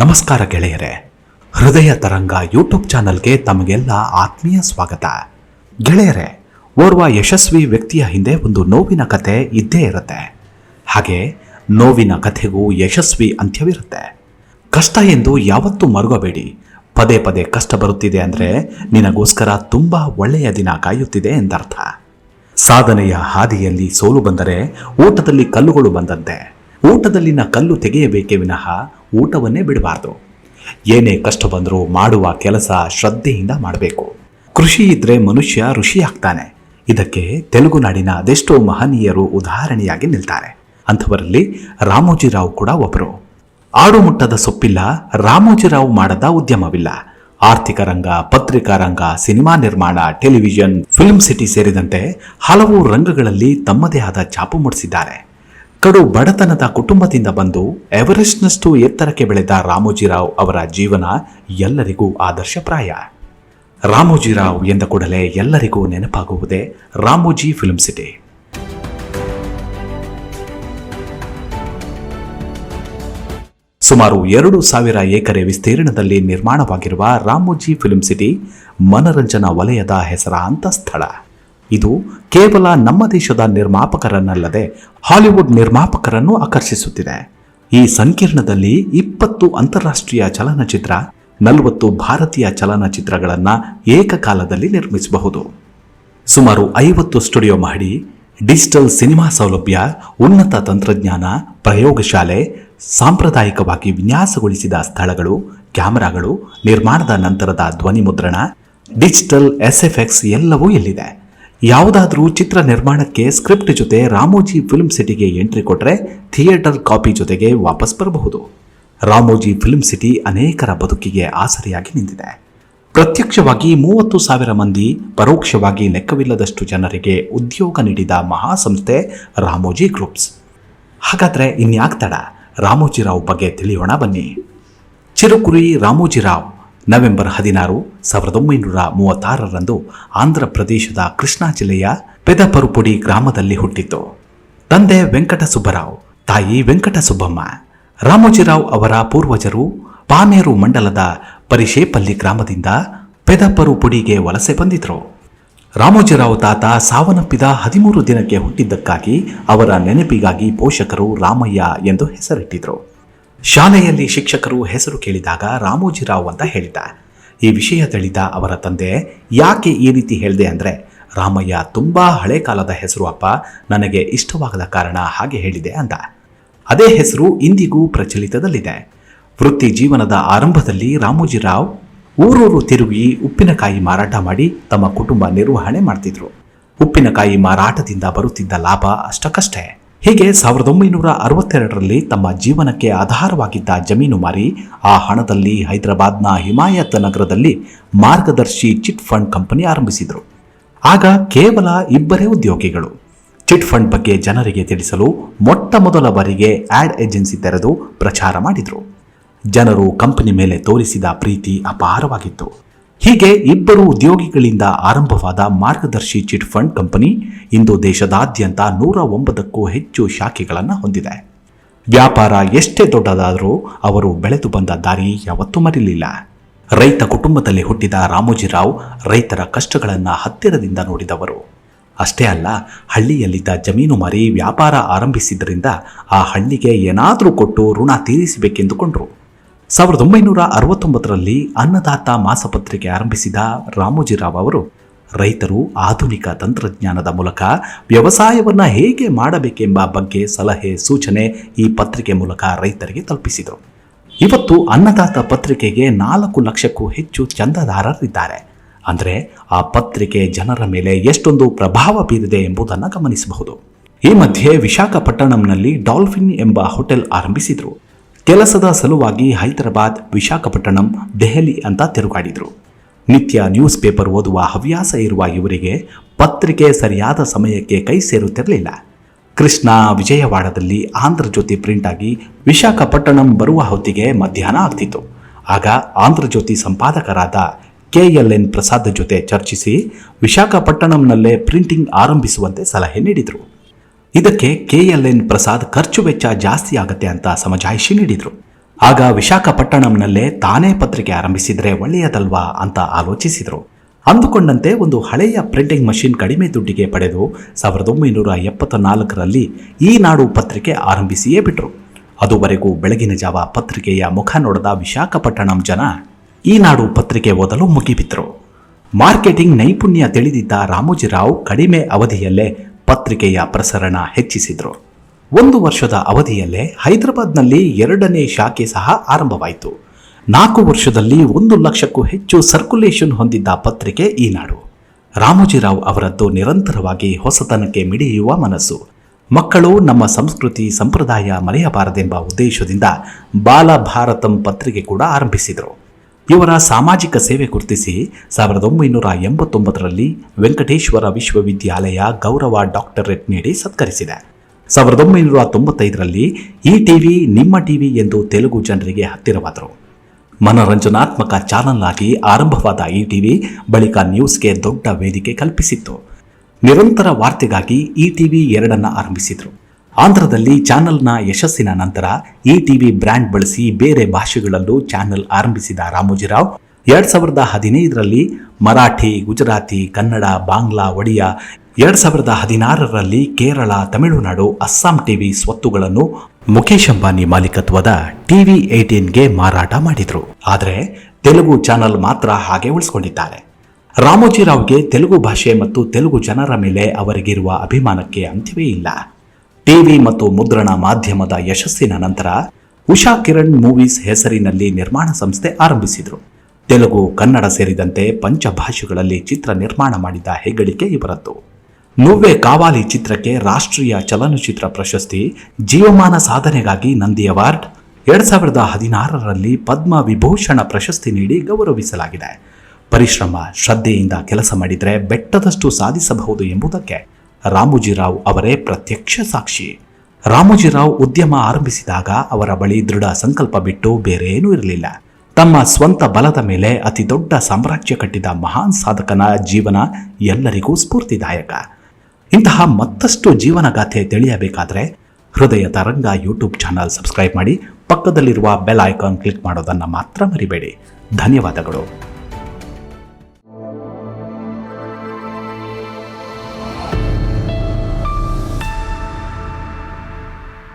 ನಮಸ್ಕಾರ ಗೆಳೆಯರೇ. ಹೃದಯ ತರಂಗ ಯೂಟ್ಯೂಬ್ ಚಾನಲ್ಗೆ ತಮಗೆಲ್ಲ ಆತ್ಮೀಯ ಸ್ವಾಗತ. ಗೆಳೆಯರೇ, ಓರ್ವ ಯಶಸ್ವಿ ವ್ಯಕ್ತಿಯ ಹಿಂದೆ ಒಂದು ನೋವಿನ ಕಥೆ ಇದ್ದೇ ಇರುತ್ತೆ. ಹಾಗೆ ನೋವಿನ ಕಥೆಗೂ ಯಶಸ್ವಿ ಅಂತ್ಯವಿರುತ್ತೆ. ಕಷ್ಟ ಎಂದು ಯಾವತ್ತೂ ಮರುಗಬೇಡಿ. ಪದೇ ಪದೇ ಕಷ್ಟ ಬರುತ್ತಿದೆ ಅಂದರೆ ನಿನಗೋಸ್ಕರ ತುಂಬ ಒಳ್ಳೆಯ ದಿನ ಕಾಯುತ್ತಿದೆ ಎಂದರ್ಥ. ಸಾಧನೆಯ ಹಾದಿಯಲ್ಲಿ ಸೋಲು ಬಂದರೆ ಊಟದಲ್ಲಿ ಕಲ್ಲುಗಳು ಬಂದಂತೆ. ಊಟದಲ್ಲಿನ ಕಲ್ಲು ತೆಗೆಯಬೇಕೇ ವಿನಃ ಊಟವನ್ನೇ ಬಿಡಬಾರ್ದು. ಏನೇ ಕಷ್ಟ ಬಂದರೂ ಮಾಡುವ ಕೆಲಸ ಶ್ರದ್ಧೆಯಿಂದ ಮಾಡಬೇಕು. ಕೃಷಿ ಇದ್ರೆ ಮನುಷ್ಯ ಋಷಿಯಾಗ್ತಾನೆ. ಇದಕ್ಕೆ ತೆಲುಗು ನಾಡಿನ ಅದೆಷ್ಟೋ ಮಹನೀಯರು ಉದಾಹರಣೆಯಾಗಿ ನಿಲ್ತಾರೆ. ಅಂಥವರಲ್ಲಿ ರಾಮೋಜಿರಾವ್ ಕೂಡ ಒಬ್ಬರು ಆಡು ಮುಟ್ಟದ ಸೊಪ್ಪಿಲ್ಲ, ರಾಮೋಜಿರಾವ್ ಮಾಡದ ಉದ್ಯಮವಿಲ್ಲ. ಆರ್ಥಿಕ ರಂಗ, ಪತ್ರಿಕಾ ರಂಗ, ಸಿನಿಮಾ ನಿರ್ಮಾಣ, ಟೆಲಿವಿಷನ್, ಫಿಲ್ಮ್ ಸಿಟಿ ಸೇರಿದಂತೆ ಹಲವು ರಂಗಗಳಲ್ಲಿ ತಮ್ಮದೇ ಆದ ಛಾಪು ಮೂಡಿಸಿದ್ದಾರೆ. ಕಡು ಬಡತನದ ಕುಟುಂಬದಿಂದ ಬಂದು ಎವರೆಸ್ಟ್ನಷ್ಟು ಎತ್ತರಕ್ಕೆ ಬೆಳೆದ ರಾಮೋಜಿರಾವ್ ಅವರ ಜೀವನ ಎಲ್ಲರಿಗೂ ಆದರ್ಶಪ್ರಾಯ. ರಾಮೋಜಿರಾವ್ ಎಂದ ಕೂಡಲೇ ಎಲ್ಲರಿಗೂ ನೆನಪಾಗುವುದೇ ರಾಮೋಜಿ ಫಿಲ್ಮ್ ಸಿಟಿ. ಸುಮಾರು ಎರಡು ಸಾವಿರ ಎಕರೆ ವಿಸ್ತೀರ್ಣದಲ್ಲಿ ನಿರ್ಮಾಣವಾಗಿರುವ ರಾಮೋಜಿ ಫಿಲ್ಮ್ ಸಿಟಿ ಮನರಂಜನಾ ವಲಯದ ಹೆಸರಾಂತ ಸ್ಥಳ. ಇದು ಕೇವಲ ನಮ್ಮ ದೇಶದ ನಿರ್ಮಾಪಕರನ್ನಲ್ಲದೆ ಹಾಲಿವುಡ್ ನಿರ್ಮಾಪಕರನ್ನು ಆಕರ್ಷಿಸುತ್ತಿದೆ. ಈ ಸಂಕೀರ್ಣದಲ್ಲಿ ಇಪ್ಪತ್ತು ಅಂತಾರಾಷ್ಟ್ರೀಯ ಚಲನಚಿತ್ರ, ನಲವತ್ತು ಭಾರತೀಯ ಚಲನಚಿತ್ರಗಳನ್ನು ಏಕಕಾಲದಲ್ಲಿ ನಿರ್ಮಿಸಬಹುದು. ಸುಮಾರು ಐವತ್ತು ಸ್ಟುಡಿಯೋ ಮಹಡಿ ಡಿಜಿಟಲ್ ಸಿನಿಮಾ ಸೌಲಭ್ಯ, ಉನ್ನತ ತಂತ್ರಜ್ಞಾನ, ಪ್ರಯೋಗಶಾಲೆ, ಸಾಂಪ್ರದಾಯಿಕವಾಗಿ ವಿನ್ಯಾಸಗೊಳಿಸಿದ ಸ್ಥಳಗಳು, ಕ್ಯಾಮೆರಾಗಳು, ನಿರ್ಮಾಣದ ನಂತರದ ಧ್ವನಿ ಮುದ್ರಣ ಡಿಜಿಟಲ್ ಎಸ್ಎಫ್ಎಕ್ಸ್ ಎಲ್ಲವೂ ಇಲ್ಲಿದೆ. ಯಾವುದಾದ್ರೂ ಚಿತ್ರ ನಿರ್ಮಾಣಕ್ಕೆ ಸ್ಕ್ರಿಪ್ಟ್ ಜೊತೆ ರಾಮೋಜಿ ಫಿಲ್ಮ್ ಸಿಟಿಗೆ ಎಂಟ್ರಿ ಕೊಟ್ಟರೆ ಥಿಯೇಟರ್ ಕಾಪಿ ಜೊತೆಗೆ ವಾಪಸ್ ಬರಬಹುದು. ರಾಮೋಜಿ ಫಿಲ್ಮ್ ಸಿಟಿ ಅನೇಕರ ಬದುಕಿಗೆ ಆಸರೆಯಾಗಿ ನಿಂತಿದೆ. ಪ್ರತ್ಯಕ್ಷವಾಗಿ ಮೂವತ್ತು ಸಾವಿರ ಮಂದಿ ಪರೋಕ್ಷವಾಗಿ ಲೆಕ್ಕವಿಲ್ಲದಷ್ಟು ಜನರಿಗೆ ಉದ್ಯೋಗ ನೀಡಿದ ಮಹಾಸಂಸ್ಥೆ ರಾಮೋಜಿ ಗ್ರೂಪ್ಸ್. ಹಾಗಾದರೆ ಇನ್ಯಾಕ್ ತಡ? ರಾಮೋಜಿರಾವ್ ಬಗ್ಗೆ ತಿಳಿಯೋಣ ಬನ್ನಿ. ಚಿರುಕುರಿ ರಾಮೋಜಿರಾವ್. ನವೆಂಬರ್ ಹದಿನಾರು ಸಾವಿರದ ಒಂಬೈನೂರ ಮೂವತ್ತಾರರಂದು ಆಂಧ್ರ ಪ್ರದೇಶದ ಕೃಷ್ಣಾ ಜಿಲ್ಲೆಯ ಪೆದಪರುಪುಡಿ ಗ್ರಾಮದಲ್ಲಿ ಹುಟ್ಟಿತು. ತಂದೆ ವೆಂಕಟ ಸುಬ್ಬರಾವ್ ತಾಯಿ ವೆಂಕಟ ಸುಬ್ಬಮ್ಮ ರಾಮೋಜಿರಾವ್ ಅವರ ಪೂರ್ವಜರು ಪಾಮೇರು ಮಂಡಲದ ಪರಿಷೇಪಲ್ಲಿ ಗ್ರಾಮದಿಂದ ಪೆದಪರುಪುಡಿಗೆ ವಲಸೆ ಬಂದಿದ್ರು. ರಾಮೋಜಿರಾವ್ ತಾತ ಸಾವನ್ನಪ್ಪಿದ ಹದಿಮೂರು ದಿನಕ್ಕೆ ಹುಟ್ಟಿದ್ದಕ್ಕಾಗಿ ಅವರ ನೆನಪಿಗಾಗಿ ಪೋಷಕರು ರಾಮಯ್ಯ ಎಂದು ಹೆಸರಿಟ್ಟಿದ್ರು. ಶಾಲೆಯಲ್ಲಿ ಶಿಕ್ಷಕರು ಹೆಸರು ಕೇಳಿದಾಗ ರಾಮೋಜಿರಾವ್ ಅಂತ ಹೇಳಿದ ಈ ವಿಷಯ ತಿಳಿದ ಅವರ ತಂದೆ, ಯಾಕೆ ಈ ರೀತಿ ಹೇಳಿದೆ ಅಂದರೆ, ರಾಮಯ್ಯ ತುಂಬಾ ಹಳೆ ಕಾಲದ ಹೆಸರು ಅಪ್ಪ, ನನಗೆ ಇಷ್ಟವಾಗದ ಕಾರಣ ಹಾಗೆ ಹೇಳಿದೆ ಅಂತ ಅದೇ ಹೆಸರು ಇಂದಿಗೂ ಪ್ರಚಲಿತದಲ್ಲಿದೆ. ವೃತ್ತಿ ಜೀವನದ ಆರಂಭದಲ್ಲಿ ರಾಮೋಜಿರಾವ್ ಊರೂರು ತಿರುಗಿ ಉಪ್ಪಿನಕಾಯಿ ಮಾರಾಟ ಮಾಡಿ ತಮ್ಮ ಕುಟುಂಬ ನಿರ್ವಹಣೆ ಮಾಡ್ತಿದ್ರು. ಉಪ್ಪಿನಕಾಯಿ ಮಾರಾಟದಿಂದ ಬರುತ್ತಿದ್ದ ಲಾಭ ಅಷ್ಟಕ್ಕಷ್ಟೇ. ಹೀಗೆ ಸಾವಿರದ ಒಂಬೈನೂರ ಅರವತ್ತೆರಡರಲ್ಲಿ ತಮ್ಮ ಜೀವನಕ್ಕೆ ಆಧಾರವಾಗಿದ್ದ ಜಮೀನು ಮಾರಿ ಆ ಹಣದಲ್ಲಿ ಹೈದರಾಬಾದ್ನ ಹಿಮಾಯತ್ ನಗರದಲ್ಲಿ ಮಾರ್ಗದರ್ಶಿ ಚಿಟ್ ಫಂಡ್ ಕಂಪನಿ ಆರಂಭಿಸಿದರು. ಆಗ ಕೇವಲ ಇಬ್ಬರೇ ಉದ್ಯೋಗಿಗಳು. ಚಿಟ್ ಫಂಡ್ ಬಗ್ಗೆ ಜನರಿಗೆ ತಿಳಿಸಲು ಮೊಟ್ಟ ಮೊದಲ ಬಾರಿಗೆ ಆಡ್ ಏಜೆನ್ಸಿ ತೆರೆದು ಪ್ರಚಾರ ಮಾಡಿದರು. ಜನರು ಕಂಪನಿ ಮೇಲೆ ತೋರಿಸಿದ ಪ್ರೀತಿ ಅಪಾರವಾಗಿತ್ತು. ಹೀಗೆ ಇಬ್ಬರು ಉದ್ಯೋಗಿಗಳಿಂದ ಆರಂಭವಾದ ಮಾರ್ಗದರ್ಶಿ ಚಿಟ್ ಫಂಡ್ ಕಂಪನಿ ಇಂದು ದೇಶದಾದ್ಯಂತ ನೂರ ಒಂಬತ್ತಕ್ಕೂ ಹೆಚ್ಚು ಶಾಖೆಗಳನ್ನು ಹೊಂದಿದೆ. ವ್ಯಾಪಾರ ಎಷ್ಟೇ ದೊಡ್ಡದಾದರೂ ಅವರು ಬೆಳೆದು ಬಂದ ದಾರಿ ಯಾವತ್ತೂ ಮರಿಲಿಲ್ಲ. ರೈತ ಕುಟುಂಬದಲ್ಲಿ ಹುಟ್ಟಿದ ರಾಮೋಜಿರಾವ್ ರೈತರ ಕಷ್ಟಗಳನ್ನು ಹತ್ತಿರದಿಂದ ನೋಡಿದವರು. ಅಷ್ಟೇ ಅಲ್ಲ, ಹಳ್ಳಿಯಲ್ಲಿದ್ದ ಜಮೀನು ಮಾರಿ ವ್ಯಾಪಾರ ಆರಂಭಿಸಿದ್ದರಿಂದ ಆ ಹಳ್ಳಿಗೆ ಏನಾದರೂ ಕೊಟ್ಟು ಋಣ ತೀರಿಸಬೇಕೆಂದುಕೊಂಡರು. ಸಾವಿರದ ಒಂಬೈನೂರ ಅರವತ್ತೊಂಬತ್ತರಲ್ಲಿ ಅನ್ನದಾತ ಮಾಸಪತ್ರಿಕೆ ಆರಂಭಿಸಿದ ರಾಮೋಜಿರಾವ್ ಅವರು, ರೈತರು ಆಧುನಿಕ ತಂತ್ರಜ್ಞಾನದ ಮೂಲಕ ವ್ಯವಸಾಯವನ್ನು ಹೇಗೆ ಮಾಡಬೇಕೆಂಬ ಬಗ್ಗೆ ಸಲಹೆ, ಸೂಚನೆ ಈ ಪತ್ರಿಕೆ ಮೂಲಕ ರೈತರಿಗೆ ತಲುಪಿಸಿದರು. ಇವತ್ತು ಅನ್ನದಾತ ಪತ್ರಿಕೆಗೆ ನಾಲ್ಕು ಲಕ್ಷಕ್ಕೂ ಹೆಚ್ಚು ಚಂದಾದಾರರಿದ್ದಾರೆ. ಅಂದರೆ ಆ ಪತ್ರಿಕೆ ಜನರ ಮೇಲೆ ಎಷ್ಟೊಂದು ಪ್ರಭಾವ ಬೀರಿದೆ ಎಂಬುದನ್ನು ಗಮನಿಸಬಹುದು. ಈ ಮಧ್ಯೆ ವಿಶಾಖಪಟ್ಟಣಂನಲ್ಲಿ ಡಾಲ್ಫಿನ್ ಎಂಬ ಹೋಟೆಲ್ ಆರಂಭಿಸಿದರು. ಕೆಲಸದ ಸಲುವಾಗಿ ಹೈದರಾಬಾದ್, ವಿಶಾಖಪಟ್ಟಣಂ, ದೆಹಲಿ ಅಂತ ತಿರುಗಾಡಿದರು. ನಿತ್ಯ ನ್ಯೂಸ್ ಪೇಪರ್ ಓದುವ ಹವ್ಯಾಸ ಇರುವ ಇವರಿಗೆ ಪತ್ರಿಕೆ ಸರಿಯಾದ ಸಮಯಕ್ಕೆ ಕೈ ಸೇರುತ್ತಿರಲಿಲ್ಲ. ಕೃಷ್ಣ ವಿಜಯವಾಡದಲ್ಲಿ ಆಂಧ್ರಜ್ಯೋತಿ ಪ್ರಿಂಟ್ ಆಗಿ ವಿಶಾಖಪಟ್ಟಣಂ ಬರುವ ಹೊತ್ತಿಗೆ ಮಧ್ಯಾಹ್ನ ಆಗ್ತಿತ್ತು. ಆಗ ಆಂಧ್ರಜ್ಯೋತಿ ಸಂಪಾದಕರಾದ ಕೆ ಎಲ್ ಎನ್ ಪ್ರಸಾದ್ ಜೊತೆ ಚರ್ಚಿಸಿ ವಿಶಾಖಪಟ್ಟಣಂನಲ್ಲೇ ಪ್ರಿಂಟಿಂಗ್ ಆರಂಭಿಸುವಂತೆ ಸಲಹೆ ನೀಡಿದರು. ಇದಕ್ಕೆ ಕೆ ಎಲ್ ಎನ್ ಪ್ರಸಾದ್ ಖರ್ಚು ವೆಚ್ಚ ಜಾಸ್ತಿ ಆಗತ್ತೆ ಅಂತ ಸಮಜಾಯಿಷಿ ನೀಡಿದರು. ಆಗ ವಿಶಾಖಪಟ್ಟಣಂನಲ್ಲೇ ತಾನೇ ಪತ್ರಿಕೆ ಆರಂಭಿಸಿದರೆ ಒಳ್ಳೆಯದಲ್ವಾ ಅಂತ ಆಲೋಚಿಸಿದರು. ಅಂದುಕೊಂಡಂತೆ ಒಂದು ಹಳೆಯ ಪ್ರಿಂಟಿಂಗ್ ಮಷಿನ್ ಕಡಿಮೆ ದುಡ್ಡಿಗೆ ಪಡೆದು ಸಾವಿರದ ಒಂಬೈನೂರ ಎಪ್ಪತ್ತ ನಾಲ್ಕರಲ್ಲಿ ಈ ನಾಡು ಪತ್ರಿಕೆ ಆರಂಭಿಸಿಯೇ ಬಿಟ್ರು. ಅದುವರೆಗೂ ಬೆಳಗಿನ ಜಾವ ಪತ್ರಿಕೆಯ ಮುಖ ನೋಡದ ವಿಶಾಖಪಟ್ಟಣಂ ಜನ ಈ ನಾಡು ಪತ್ರಿಕೆ ಓದಲು ಮುಗಿಬಿದ್ರು. ಮಾರ್ಕೆಟಿಂಗ್ ನೈಪುಣ್ಯ ತಿಳಿದಿದ್ದ ರಾಮೋಜಿರಾವ್ ಕಡಿಮೆ ಅವಧಿಯಲ್ಲೇ ಪತ್ರಿಕೆಯ ಪ್ರಸರಣ ಹೆಚ್ಚಿಸಿದರು. ಒಂದು ವರ್ಷದ ಅವಧಿಯಲ್ಲೇ ಹೈದರಾಬಾದ್ನಲ್ಲಿ ಎರಡನೇ ಶಾಖೆ ಸಹ ಆರಂಭವಾಯಿತು. ನಾಲ್ಕು ವರ್ಷದಲ್ಲಿ ಒಂದು ಲಕ್ಷಕ್ಕೂ ಹೆಚ್ಚು ಸರ್ಕ್ಯುಲೇಷನ್ ಹೊಂದಿದ್ದ ಪತ್ರಿಕೆ ಈನಾಡು ರಾಮೋಜಿರಾವ್ ಅವರದ್ದು ನಿರಂತರವಾಗಿ ಹೊಸತನಕ್ಕೆ ಮಿಡಿಯುವ ಮನಸ್ಸು. ಮಕ್ಕಳು ನಮ್ಮ ಸಂಸ್ಕೃತಿ, ಸಂಪ್ರದಾಯ ಮರೆಯಬಾರದೆಂಬ ಉದ್ದೇಶದಿಂದ ಬಾಲ ಭಾರತಂ ಪತ್ರಿಕೆ ಕೂಡ ಆರಂಭಿಸಿದರು. ಇವರ ಸಾಮಾಜಿಕ ಸೇವೆ ಗುರುತಿಸಿ ಸಾವಿರದ ಒಂಬೈನೂರ ಎಂಬತ್ತೊಂಬತ್ತರಲ್ಲಿ ವೆಂಕಟೇಶ್ವರ ವಿಶ್ವವಿದ್ಯಾಲಯ ಗೌರವ ಡಾಕ್ಟರೇಟ್ ನೀಡಿ ಸತ್ಕರಿಸಿದೆ. ಸಾವಿರದ ಒಂಬೈನೂರ ತೊಂಬತ್ತೈದರಲ್ಲಿ ಈ ಟಿವಿ ನಿಮ್ಮ ಟಿವಿ ಎಂದು ತೆಲುಗು ಜನರಿಗೆ ಹತ್ತಿರವಾದರು. ಮನರಂಜನಾತ್ಮಕ ಚಾನಲ್ ಆಗಿ ಆರಂಭವಾದ ಈ ಟಿವಿ ಬಳಿಕ ನ್ಯೂಸ್ಗೆ ದೊಡ್ಡ ವೇದಿಕೆ ಕಲ್ಪಿಸಿತ್ತು. ನಿರಂತರ ವಾರ್ತೆಗಾಗಿ ಈ ಟಿವಿ ಎರಡನ್ನ ಆರಂಭಿಸಿದರು. ಆಂಧ್ರದಲ್ಲಿ ಚಾನೆಲ್ನ ಯಶಸ್ಸಿನ ನಂತರ ಈ ಟಿವಿ ಬ್ರ್ಯಾಂಡ್ ಬಳಸಿ ಬೇರೆ ಭಾಷೆಗಳಲ್ಲೂ ಚಾನೆಲ್ ಆರಂಭಿಸಿದ ರಾಮೋಜಿರಾವ್, ಎರಡ್ ಸಾವಿರದ ಹದಿನೈದರಲ್ಲಿ ಮರಾಠಿ, ಗುಜರಾತಿ, ಕನ್ನಡ, ಬಾಂಗ್ಲಾ, ಒಡಿಯಾ, ಎರಡ್ ಸಾವಿರದ ಹದಿನಾರರಲ್ಲಿ ಕೇರಳ, ತಮಿಳುನಾಡು, ಅಸ್ಸಾಂ ಟಿವಿ ಸ್ವತ್ತುಗಳನ್ನು ಮುಖೇಶ್ ಅಂಬಾನಿ ಮಾಲೀಕತ್ವದ ಟಿವಿ ಏಟೀನ್ಗೆ ಮಾರಾಟ ಮಾಡಿದ್ರು. ಆದರೆ ತೆಲುಗು ಚಾನಲ್ ಮಾತ್ರ ಹಾಗೆ ಉಳಿಸಿಕೊಂಡಿದ್ದಾರೆ. ರಾಮೋಜಿರಾವ್ಗೆ ತೆಲುಗು ಭಾಷೆ ಮತ್ತು ತೆಲುಗು ಜನರ ಮೇಲೆ ಅವರಿಗಿರುವ ಅಭಿಮಾನಕ್ಕೆ ಅಂತ್ಯವೇ ಇಲ್ಲ. ಟಿವಿ ಮತ್ತು ಮುದ್ರಣ ಮಾಧ್ಯಮದ ಯಶಸ್ಸಿನ ನಂತರ ಉಷಾ ಕಿರಣ್ ಮೂವೀಸ್ ಹೆಸರಿನಲ್ಲಿ ನಿರ್ಮಾಣ ಸಂಸ್ಥೆ ಆರಂಭಿಸಿದರು. ತೆಲುಗು, ಕನ್ನಡ ಸೇರಿದಂತೆ ಪಂಚಭಾಷೆಗಳಲ್ಲಿ ಚಿತ್ರ ನಿರ್ಮಾಣ ಮಾಡಿದ ಹೆಗ್ಗಳಿಕೆ ಇವರದ್ದು. ನುವ್ವೆ ಕಾವಾಲಿ ಚಿತ್ರಕ್ಕೆ ರಾಷ್ಟ್ರೀಯ ಚಲನಚಿತ್ರ ಪ್ರಶಸ್ತಿ, ಜೀವಮಾನ ಸಾಧನೆಗಾಗಿ ನಂದಿ ಅವಾರ್ಡ್, ಎರಡ್ ಸಾವಿರದ ಹದಿನಾರರಲ್ಲಿ ಪದ್ಮ ವಿಭೂಷಣ ಪ್ರಶಸ್ತಿ ನೀಡಿ ಗೌರವಿಸಲಾಗಿದೆ. ಪರಿಶ್ರಮ, ಶ್ರದ್ಧೆಯಿಂದ ಕೆಲಸ ಮಾಡಿದರೆ ಬೆಟ್ಟದಷ್ಟು ಸಾಧಿಸಬಹುದು ಎಂಬುದಕ್ಕೆ ರಾಮೋಜಿರಾವ್ ಅವರೇ ಪ್ರತ್ಯಕ್ಷ ಸಾಕ್ಷಿ. ರಾಮೋಜಿರಾವ್ ಉದ್ಯಮ ಆರಂಭಿಸಿದಾಗ ಅವರ ಬಳಿ ದೃಢ ಸಂಕಲ್ಪ ಬಿಟ್ಟು ಬೇರೇನೂ ಇರಲಿಲ್ಲ. ತಮ್ಮ ಸ್ವಂತ ಬಲದ ಮೇಲೆ ಅತಿ ದೊಡ್ಡ ಸಾಮ್ರಾಜ್ಯ ಕಟ್ಟಿದ ಮಹಾನ್ ಸಾಧಕನ ಜೀವನ ಎಲ್ಲರಿಗೂ ಸ್ಫೂರ್ತಿದಾಯಕ. ಇಂತಹ ಮತ್ತಷ್ಟು ಜೀವನಗಾಥೆ ತಿಳಿಯಬೇಕಾದರೆ ಹೃದಯ ತರಂಗ ಯೂಟ್ಯೂಬ್ ಚಾನಲ್ ಸಬ್ಸ್ಕ್ರೈಬ್ ಮಾಡಿ, ಪಕ್ಕದಲ್ಲಿರುವ ಬೆಲ್ ಐಕಾನ್ ಕ್ಲಿಕ್ ಮಾಡೋದನ್ನು ಮಾತ್ರ ಮರಿಬೇಡಿ. ಧನ್ಯವಾದಗಳು.